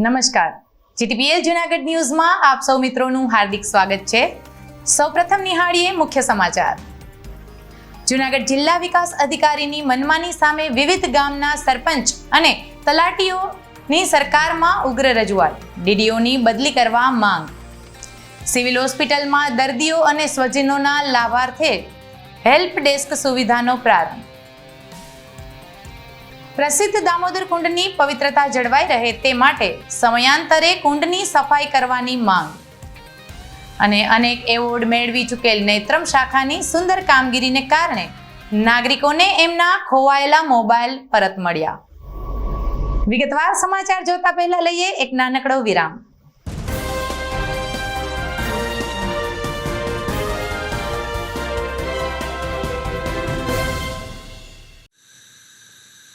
નમસ્કાર. જીટીપીએલ જુનાગઢ ન્યૂઝમાં આપ સૌ મિત્રોનું હાર્દિક સ્વાગત છે. સૌપ્રથમ નિહાળીએ મુખ્ય સમાચાર. જુનાગઢ જિલ્લા વિકાસ અધિકારીની મનમાની સામે વિવિધ ગામના સરપંચ અને તલાટીઓની સરકારમાં ઉગ્ર રજૂઆત. ડીડીઓની બદલી કરવા માંગ. સિવિલ હોસ્પિટલમાં દર્દીઓ અને સ્વજનોના લાભાર્થે હેલ્પ ડેસ્ક સુવિધાનો પ્રારંભ. પ્રસિદ્ધ દામોદર કુંડની પવિત્રતા જળવાઈ રહે તે માટે સમયાંતરે કુંડની સફાઈ કરવાની માંગ. અને અનેક એવોર્ડ મેળવી ચૂકેલ નેત્રમ શાખાની સુંદર કામગીરીને કારણે નાગરિકોને એમના ખોવાયેલા મોબાઈલ પરત મળ્યા. વિગતવાર સમાચાર જોતા પહેલા લઈએ એક નાનકડો વિરામ.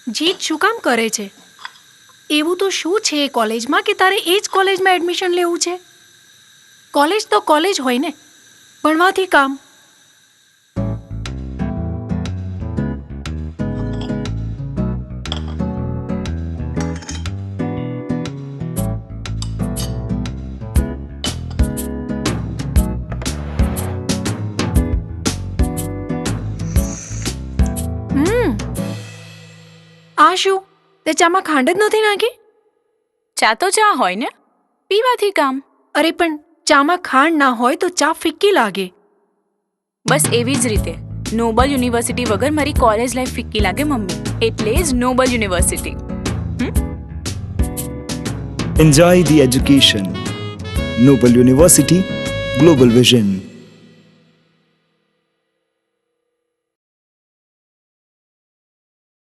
જીત શું કામ કરે છે? એવું તો શું છે કોલેજમાં કે તારે એ જ કોલેજમાં એડમિશન લેવું છે? કોલેજ તો કોલેજ હોય ને, ભણવાથી કામ. શું તે ચામાં ખાંડ જ નથી નાખી? ચા તો ચા હોય ને? પીવાથી કામ. અરે પણ ચામાં ખાંડ ના હોય તો ચા ફિક્કી લાગે. બસ એવી જ રીતે. નોબલ યુનિવર્સિટી વગર મારી કોલેજ લાઈફ ફિક્કી લાગે મમ્મી. એટલે જ Noble University. Enjoy the education Noble University global Vision.